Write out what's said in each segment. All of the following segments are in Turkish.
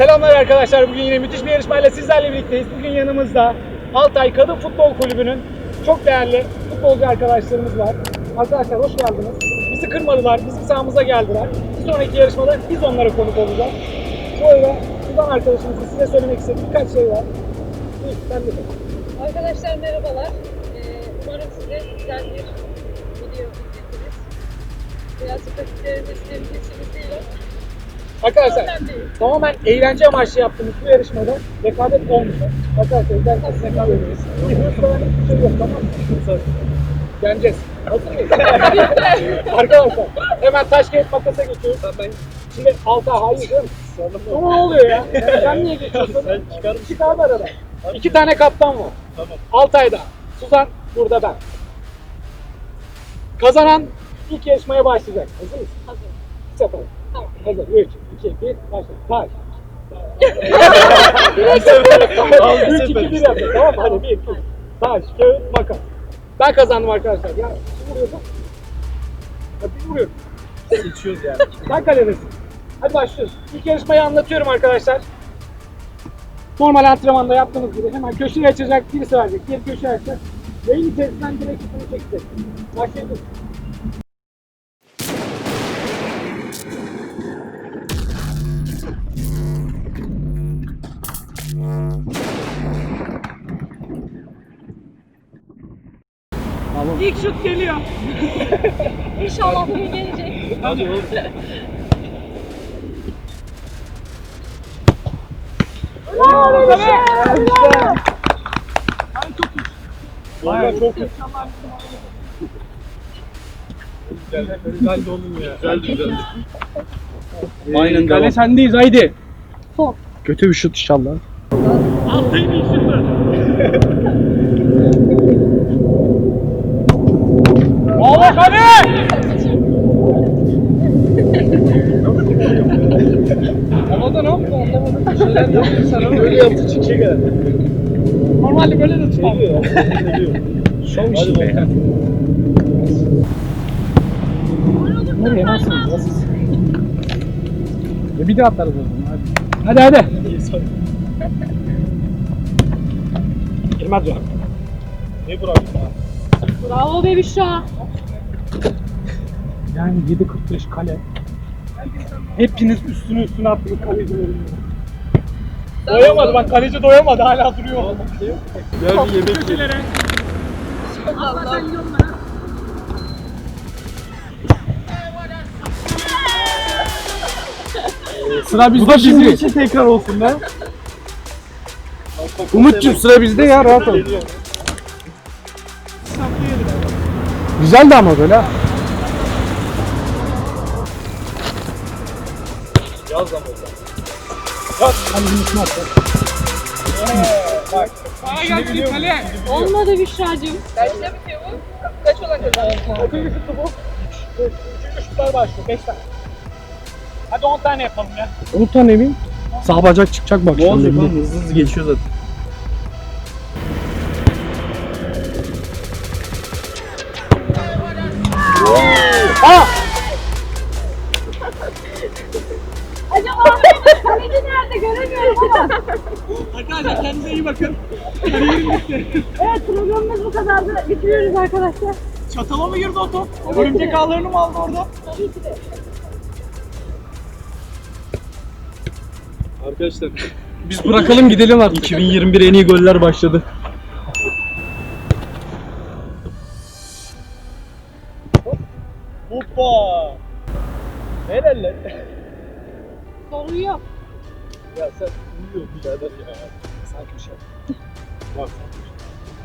Selamlar arkadaşlar. Bugün yine müthiş bir yarışmayla sizlerle birlikteyiz. Bugün yanımızda Altay Kadın Futbol Kulübü'nün çok değerli futbolcu arkadaşlarımız var. Arkadaşlar hoş geldiniz. Bizi kırmadılar, bizim sahamıza geldiler. Bir sonraki yarışmada biz onlara konuk olacağız. Bu arada Suzan arkadaşımızın size söylemek istediği birkaç şey var. Buyur, sen de. Arkadaşlar merhabalar. Ee, umarım size güzel bir video izletiriz. Birazcık vakitlerinizi isteyebilirsiniz değil ama Arkadaşlar tamamen eğlence amaçlı yaptığımız bu yarışmada rekabet olmayacak. Arkadaşlar izlerseniz rekabet ederiz. Bir hırs falan hiçbir şey yok tamam mı? Yeneceğiz. Hazır mıyız? Arkadaşlar hemen taş kağıt makasa geçiyoruz. Şimdi alta hayır canım. Ama ne oluyor ya? Sen niye geçiyorsun? Sen çıkar mısın? İki tane var arada. İki tane kaptan var. Tamam. Altay'da. Suzan burada ben. Kazanan ilk yarışmaya başlayacak. Hazır mısın? Hazır. Sefer. Tamam. Hazır. 3, 2, 1, başla. Taş. Bir 3, 2, sefer 1 işte. yapacağız. Tamam mı? Hadi 1, 2, taş, kağıt, makas. Ben kazandım arkadaşlar. Ya kim vuruyorsun? Ya biz vuruyoruz. Seçiyoruz yani. Sen kaledesin. Hadi başlıyoruz. İlk yarışmayı anlatıyorum arkadaşlar. Normal antrenmanda yaptığımız gibi hemen köşeyi açacak, birisi verecek, diğer köşeyi açacak. Yayın içerisinden direkt ipini çekecek. Başlayalım. İlk şut geliyor. İnşallah bugün gelecek. Hadi oğlum. Valla çok güzel. Güzel de oğlum ya. Güzel güzel. Aynen Kale sendeyiz haydi. Top. Kötü bir şut inşallah. Altay'ın ilk şutu. Allah kale! Havada ne yaptı anlamadım. Bir şeyler yaptı sana. Böyle yaptı çıkacak herhalde. Normalde böyle de tutar. Geliyor. Şov Hadi ya. bakalım. Nereye nasılsınız? Nasılsınız? E bir de atlarız o zaman hadi. Hadi hadi. Girmez o. Ne ha? Bravo be Büşra. Yani 7.45 kale. Hepiniz üstüne üstüne attınız kalecilerin. Doyamadı bak kaleci doyamadı hala duruyor. Gel bir yemek yiyelim. Allah. Sıra bizde Bu da bizim için tekrar olsun be. Umut'cum sıra bizde ya rahat ol. Güzeldi ama böyle. ha. Yaz lan bakalım. Hani unutma at. Bak. Aa geldi kale. Olmadı Büşra'cığım. Kaçta bitiyor bu? Kaç olan kazandı? Üçüncü şutu bu. Üç. Üçüncü şutlar başlıyor. Beş tane. Hadi on tane yapalım ya. 10 tane mi? Sağ bacak çıkacak bak. Ne olacak oğlum hızlı hızlı geçiyor zaten. İyi bakın. Evet programımız bu kadardı. Bitiriyoruz arkadaşlar. Çatala mı girdi o top? Örümcek ağlarını mı aldı orada? Tabii ki de. Arkadaşlar Biz bırakalım gidelim artık. 2021 en iyi goller başladı.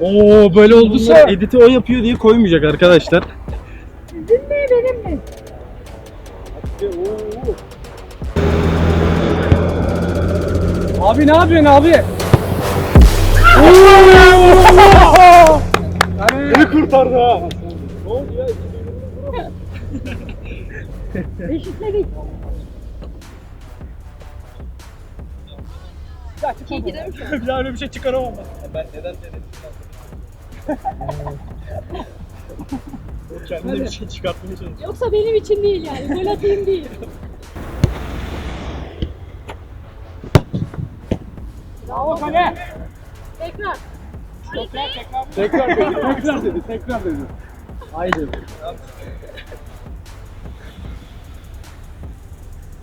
Oo böyle olduysa editi o yapıyor diye koymayacak arkadaşlar. Sizin mi benim mi? Abi ne yapıyorsun abi? Beni kurtardı ha. Ne oldu ya? Eşitledik. Ya çıkmadı. Bir daha öyle bir şey çıkaramam ben. Ben neden denedim? O kendine bir şey çıkartmaya çalışıyor. Yoksa benim için değil yani. Gol atayım değil. Bravo kale. Tekrar. Tekrar tekrar. Tekrar dedi, tekrar dedi, tekrar dedi. Haydi.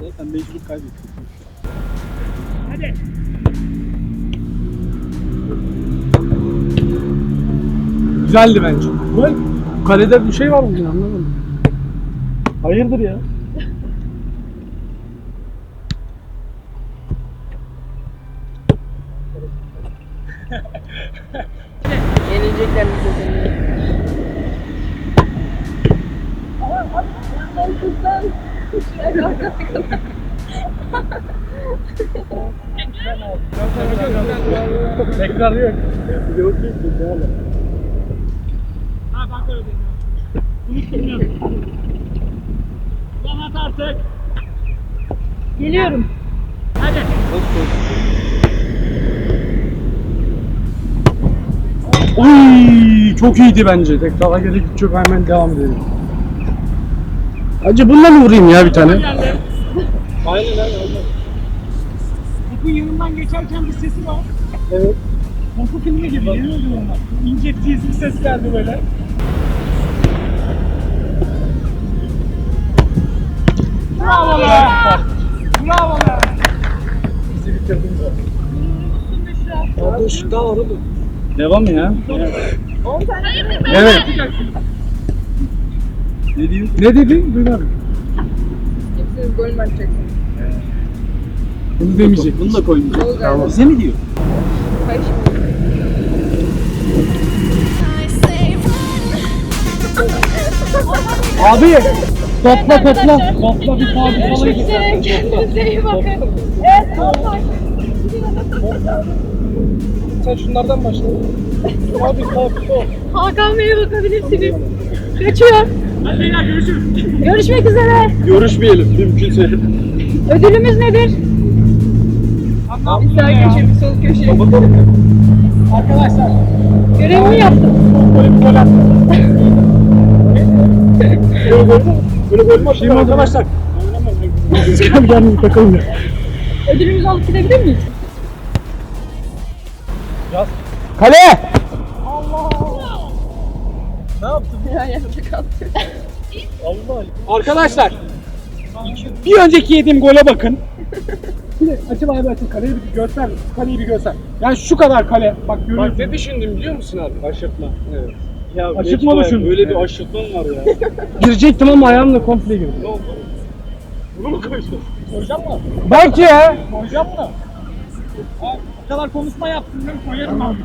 Zaten mecbur kaybettik. Hadi. Güzeldi bence. Gol. Kalede bir şey var bugün anlamadım. Hayırdır ya? Tekrar yok. Yok yok yok. Ha ben deniyorum. Unuttum Rahat artık. Geliyorum. Hadi. Oy, çok iyiydi bence. Tekrara gerek yok hemen devam edelim. Acı bununla mı vurayım ya bir tane? Aynen aynen. Topun yanından geçerken bir sesi var. Evet. Korku filmi gibi. Yemin ediyorum bak. İnce tiz bir ses geldi böyle. Bravo be. Bravo be. Bizi bitirdin zaten. Işık daha var oğlum. Devam ya. 10 tane Evet. Ne diyeyim? Ne dedin? Duymadım. Hepsiniz gol mü? Bunu demeyecek. Bunu da. Gol galiba. Bize mi diyor? Hayır. Abi topla topla. Topla bir sağa bir sola git. Kendinize iyi bakın. Evet, tamam. Sen şunlardan başla. Abi sağ sol. Hakan Bey'e bakabilirsiniz. Kaçıyor. Hadi beyler görüşürüz. Görüşmek üzere. Görüşmeyelim mümkünse. Ödülümüz nedir? Bir sağ köşe, bir sol köşe. Arkadaşlar. Görevimi yaptım. Böyle bir gol attım. Mü? Böyle gol mü attın arkadaşlar? Rüzgar gelmiyor takılın ya. Ödülümüzü alıp gidebilir miyiz? Kale! Ne yaptın? Ya yerde kaldı. Allah Arkadaşlar. Bir önceki yediğim gole bakın. De açıl abi açıl kaleyi bir göster. Kaleyi bir göster. Yani şu kadar kale. Bak Bak görüyorsun. ne düşündüm biliyor musun abi? Aşırtma. Evet. Ya Aşırtma mecbur düşündün. Böyle bir aşırtmam var ya. Girecektim ama ayağımla komple girdim. ne oldu? Bunu mu koydun? Koyacağım mı? Belki ya. Koyacağım mı? Ha, O kadar konuşma yaptın ben koyarım abi.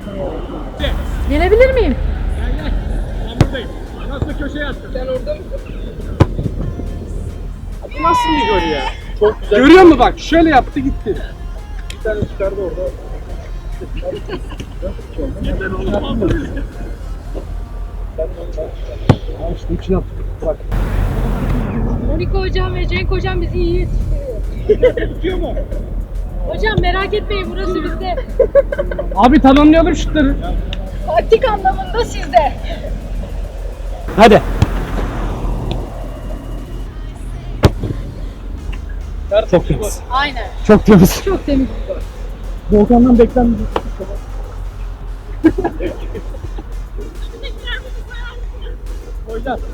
Gel Gelebilir miyim? gel. Ben buradayım. Nasıl köşeye attın? Sen orada mısın? Bu nasıl bir gol ya? Çok güzel. Görüyor musun bak şöyle yaptı gitti. Bir tane çıkardı orada. Yeter oğlum. Al işte içine attı. Bak. Monika hocam ve Cenk hocam bizi iyi yetiştiriyor. Tutuyor mu? Hocam merak etmeyin burası bizde. Abi tamamlayalım şutları. Taktik anlamında sizde. Hadi. Çok temiz. Aynen. Çok temiz. Çok temiz bir gol. Volkan'dan beklenmeyecek. Koyacağız.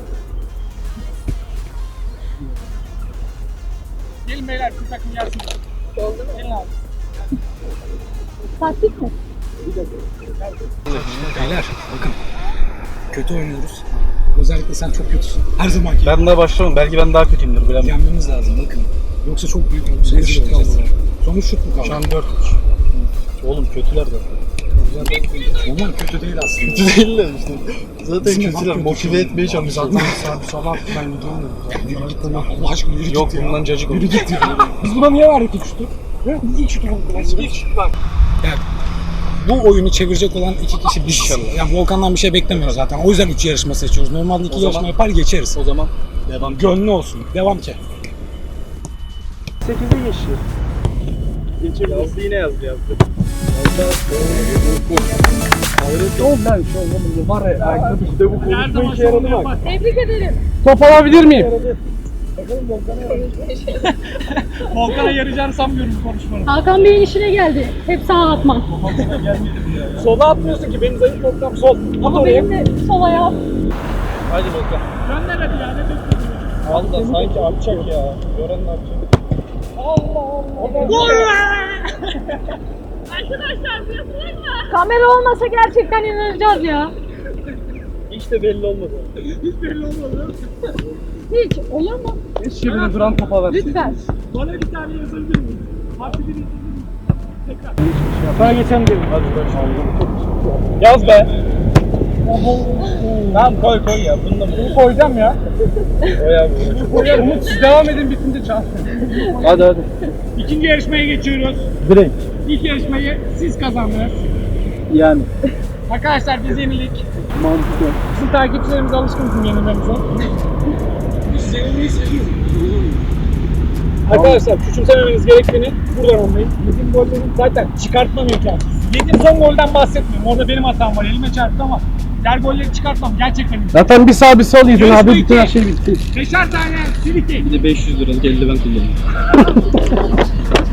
Gelin beyler bir takım gelsin. Oldu mu? Gelin abi. Taktik mi? Beyler bakın kötü oynuyoruz. Özellikle sen çok kötüsün. Her zamanki Ben daha başlamam. Belki ben daha kötüyümdür. Bilemem. yenmemiz lazım bakın. Yoksa çok büyük bir rezil olacağız. Sonuç şut mu kaldı? Şu an 4 Oğlum kötüler de. Onlar kötü değil aslında. Kötü değiller işte. Zaten kötüler. kötü Motive etmeye çalışıyorlar. Sabah sabah ben gidiyorum. Yürü git lan. Allah aşkına yürü Yok git ya. bundan cacık olur. Yürü git. Biz buna niye verdik ilk şutu? İlk şut oldu. İlk şut bak. Yani bu oyunu çevirecek olan iki kişi biz. İnşallah. Yani Volkan'dan bir şey beklemiyoruz zaten. O yüzden üç yarışma seçiyoruz. Normalde iki yarışma yapar geçeriz. O zaman devam. Gönlü olsun. Devam ki. 8'e geçiyor. Yazdı yine yazdı oldu lan şu an? Var ya ayakkabı. İşte bu konuşma işe yaradı bak. Tebrik ederim. Top alabilir miyim? Bakalım Volkan'a Volkan'a yarayacağını sanmıyorum bu konuşmanın. Hakan Bey'in işine geldi. Hep sağa atman. Sola atmıyorsun ki benim zayıf noktam sol. Ama benim de sol ayağım. Hadi bakalım. Gönder hadi ya ne bekliyorsun? Valla sanki atacak ya. Gören ne yapacak? Gol Arkadaşlar bu yapılır mı? Kamera olmasa gerçekten inanacağız ya. Hiç de belli olmadı. Hiç belli olmadı. Hiç olur mu? Şimdi duran topa ver. Lütfen. Bana bir tane yazabilir misin? Harfi bir yazabilir? Tekrar. Sana geçen. Hadi ben Yaz be. tamam koy koy ya. Bunu da Bunu koyacağım ya. koy abi. Oraya Umut siz devam edin bitince çağır. Hadi hadi. İkinci yarışmaya geçiyoruz. Direkt. İlk yarışmayı siz kazandınız. Yani. Arkadaşlar biz yenilik. Mantıklı. Bizim takipçilerimiz alışkın bizim yenilmemize. Biz yenilmeyi seviyoruz. Arkadaşlar küçümsememeniz gerektiğini buradan anlayın. Yediğim gollerin zaten çıkartmam imkansız. Yediğim son golden bahsetmiyorum. Orada benim hatam var. Elime çarptı ama diğer golleri çıkartmam. Gerçekten. Zaten bir sağ bir sol yedin abi bütün her şey bitti. Beşer tane silike. Bir de 500 liralık eldiven kullanıyorum.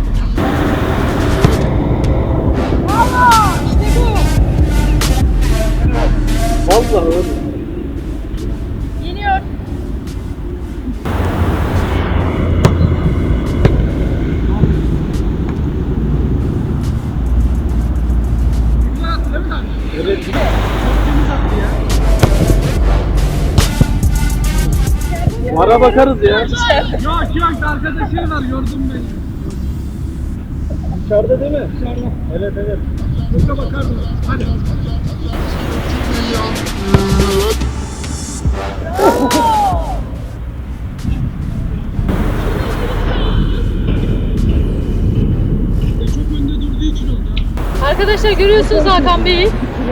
ya. Ara bakarız ya. Yok yok arkada şey var yordum beni. Dışarıda değil mi? Dışarıda. Evet evet. Burada bakardım. Hadi. Çok önde durduğu için oldu. Arkadaşlar görüyorsunuz Hakan Bey'i.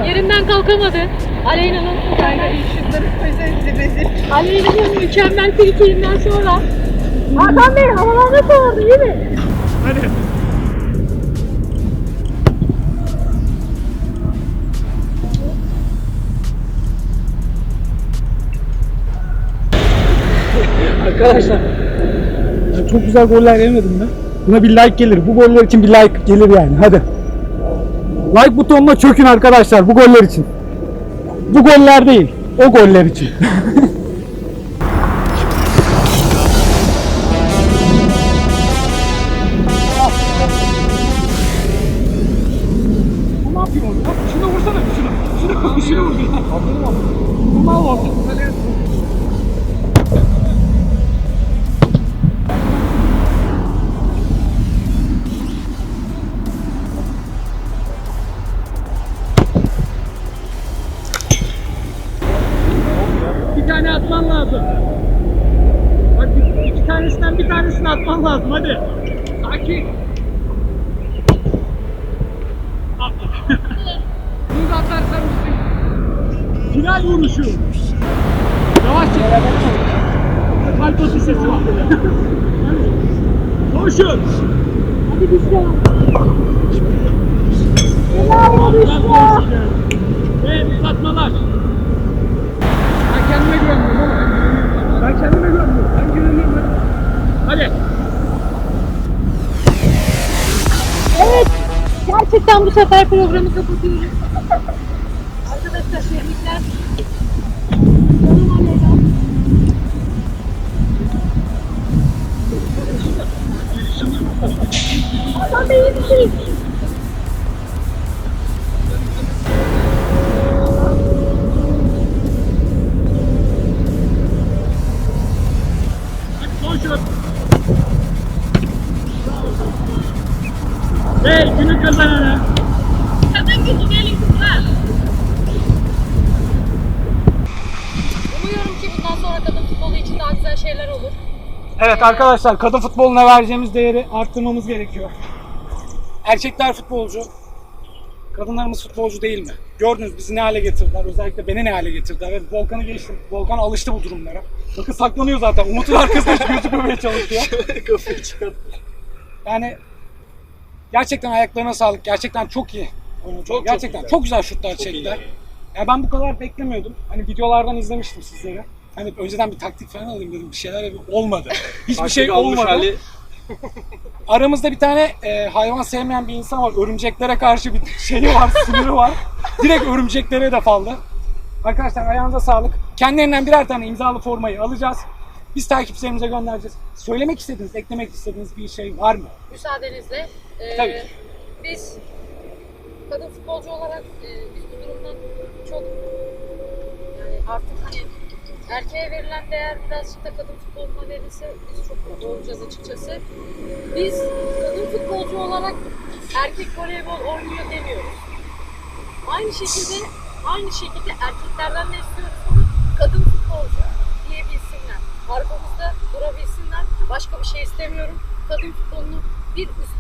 Yerinden kalkamadı. Aleyna'nın Aleyna'nın mükemmel frikiğinden sonra Hakan Bey havalarda kovaldı değil mi? Hadi. Arkadaşlar ben çok güzel goller yemedim mi? Buna bir like gelir. Bu goller için bir like gelir yani. Hadi. Like butonuna çökün arkadaşlar bu goller için. Bu goller değil. O goller için. Koşun. Hadi biz de. Atlar Ve uzatmalar. Ben kendime güvenmiyorum ama. Ben kendime güvenmiyorum. Ben güveniyorum. Hadi. Evet. Gerçekten bu sefer programı kapatıyoruz. Arkadaşlar tebrikler. Koşun. Ve günün kazananı. Kadın gücü gelin kızlar. Umuyorum ki bundan sonra kadın futbolu için daha güzel şeyler olur. Evet arkadaşlar kadın futboluna vereceğimiz değeri arttırmamız gerekiyor. Erkekler futbolcu, kadınlarımız futbolcu değil mi? Gördünüz bizi ne hale getirdiler. Özellikle beni ne hale getirdiler. Evet Volkan'ı geçtim. Volkan alıştı bu durumlara. Bakın saklanıyor zaten. Umut'un arkasında hiç gözükmemeye çalışıyor. Kafayı çıkart. Yani gerçekten ayaklarına sağlık. Gerçekten çok iyi. oyuncu. Çok, çok gerçekten güzel. çok güzel şutlar Çok çektiler. iyi. Ya ben bu kadar beklemiyordum. Hani videolardan izlemiştim sizleri. Hani önceden bir taktik falan alayım dedim. Bir şeyler olmadı. Hiçbir şey olmadı. hali- Aramızda bir tane e, hayvan sevmeyen bir insan var. Örümceklere karşı bir şeyi var, sınırı var. Direkt örümceklere de faldı. Arkadaşlar ayağınıza sağlık. Kendilerinden birer tane imzalı formayı alacağız. Biz takipçilerimize göndereceğiz. Söylemek istediğiniz, eklemek istediğiniz bir şey var mı? Müsaadenizle e, Tabii. biz kadın futbolcu olarak e, biz bu durumdan çok yani artık hani erkeğe verilen değer birazcık da kadın futboluna verilse biz çok mutlu olacağız açıkçası. Biz kadın futbolcu olarak erkek voleybol oynuyor demiyoruz. Aynı şekilde aynı şekilde erkeklerden de istiyoruz ama kadın futbolcu diyebilsinler. Arkamızda durabilsinler. Başka bir şey istemiyorum. Kadın futbolunu bir üst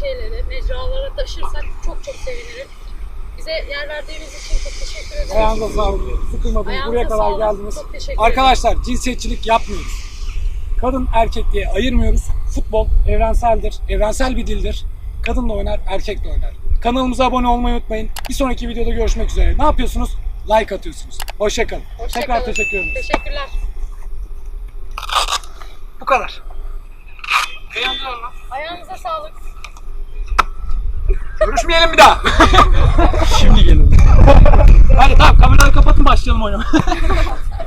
şeylere, mecralara taşırsak çok çok sevinirim. Bize yer verdiğiniz için çok teşekkür ederim. Ayağınıza sağlık. Sıkılmadınız. Ayağınıza Buraya kadar sağlık. geldiniz. Çok teşekkür ederim. Arkadaşlar cinsiyetçilik yapmıyoruz. Kadın erkek diye ayırmıyoruz. Futbol evrenseldir. Evrensel bir dildir. Kadın da oynar, erkek de oynar. Kanalımıza abone olmayı unutmayın. Bir sonraki videoda görüşmek üzere. Ne yapıyorsunuz? Like atıyorsunuz. Hoşçakalın. Hoşça Tekrar kalın. teşekkür ederim. Teşekkürler. Bu kadar. Ayağınıza sağlık. Görüşmeyelim bir daha. Şimdi gelin. Hadi tamam kameraları kapatın başlayalım oynamaya.